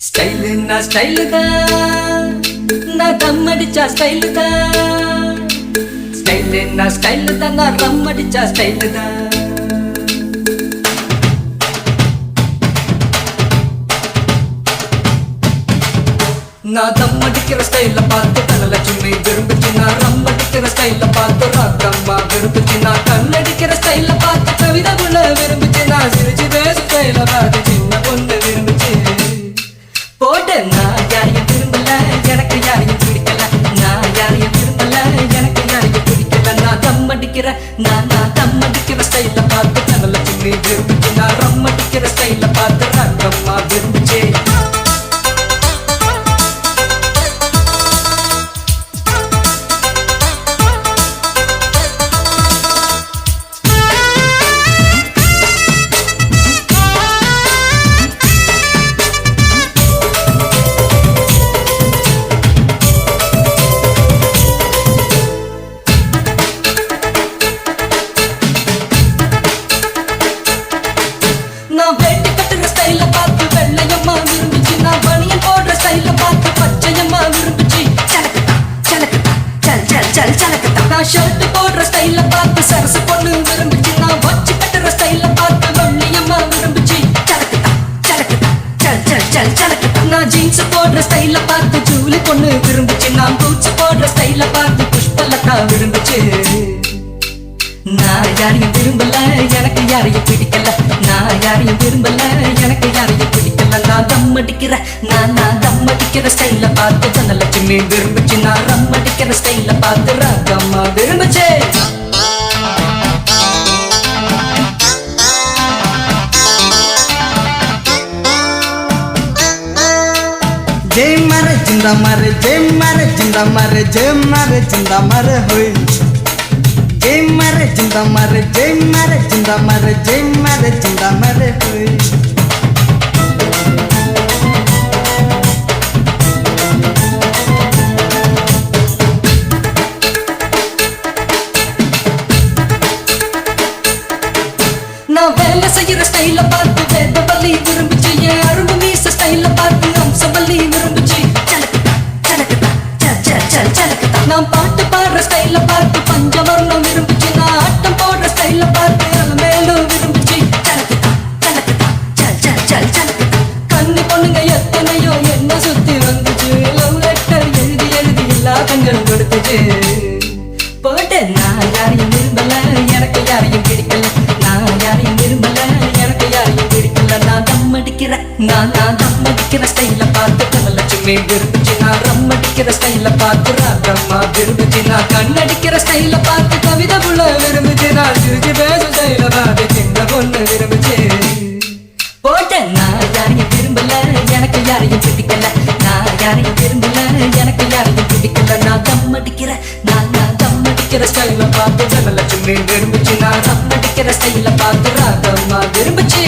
ஸ்டைலுன்னா style தான் நான் தம் அடிச்சா ஸ்டைலு தான் ஸ்டைலுன்னா ஸ்டைலு தான் நான் ரம் அடிச்சா ஸ்டைலு தான் நான் தம் அடிக்கிற ஸ்டைல பார்த்து தனலட்சுமி விரும்புச்சு நான் ரம் அடிக்கிற அடிக்கிற நான் நான் தம் அடிக்கிற ஸ்டைல பார்த்து நல்ல விரும்புச்சு நான் ரம் அடிக்கிற ஸ்டைல பார்த்து ஜீன்ஸ் போடுற ஸ்டைல பார்த்து ஜூலி பொண்ணு விரும்புச்சு நான் பூட்ஸ் போடுற ஸ்டைல பார்த்து புஷ்பலதா விரும்புச்சு நான் யாரையும் விரும்பல எனக்கு யாரையும் பிடிக்கல. நான் யாரையும் விரும்பல எனக்கு யாரையும் பிடிக்கல. நான் தம் அடிக்கிற நான் நான் தம் அடிக்கிற ஸ்டைல பார்த்து தனலட்சுமி விரும்புச்சு நான் ரம் அடிக்கிற ஸ்டைல பார்த்து ராகம்மா விரும்புச்சு जय मारे जिंदा मारे जय मारे जिंदा मारे जय मारे जिंदा मारे होय जय मारे जिंदा मारे जय मारे जिंदा मारे जय मारे जिंदा मारे होय நாம் நான் பாட்டு பாடுற ஸ்டைல பார்த்து பஞ்சவர்ணம் விரும்பிச்சு நான் ஆட்டம் போடுற ஸ்டைல பார்த்து மேலும் விரும்பிச்சு. சலக்குதா கண்ணு பொண்ணுங்க எத்தனையோ என்ன சுத்தி வந்துச்சு. லவ் லெட்டர் எழுதி எழுதி எல்லா கண்களும் கொடுத்துச்சு. போட்டு நான் யாரையும் விரும்பல எனக்கு யாரையும் பிடிக்கல. நான் யாரையும் விரும்பல எனக்கு யாரையும் பிடிக்கல. நான் தம் அடிக்கிற நான் நான் தம் அடிக்கிற ஸ்டைல பார்த்து தனலட்சுமி விரும்புச்சு நான் ரம் அடிக்கிற ஸ்டைல பார்த்து ராகம்மா விரும்புச்சு கண்ணடிக்கிற ஸ்டைல பார்த்து கவிதை புள்ள விரும்புச்சு. நான் சிரிச்சு பேச ஸ்டைல பார்த்து சின்ன பொண்ணு விரும்புச்சு. போட்டேன் நான் யாரையும் விரும்பல எனக்கு யாரையும் பிடிக்கல. நான் யாரையும் விரும்பல எனக்கு யாரையும் பிடிக்கல. நான் தம் அடிக்கிற நான் நான் தம் அடிக்கிற ஸ்டைல பார்த்து ஜனலட்சுமி விரும்புச்சு. நான் தம் அடிக்கிற ஸ்டைல பார்த்து ராகம்மா விரும்புச்சு.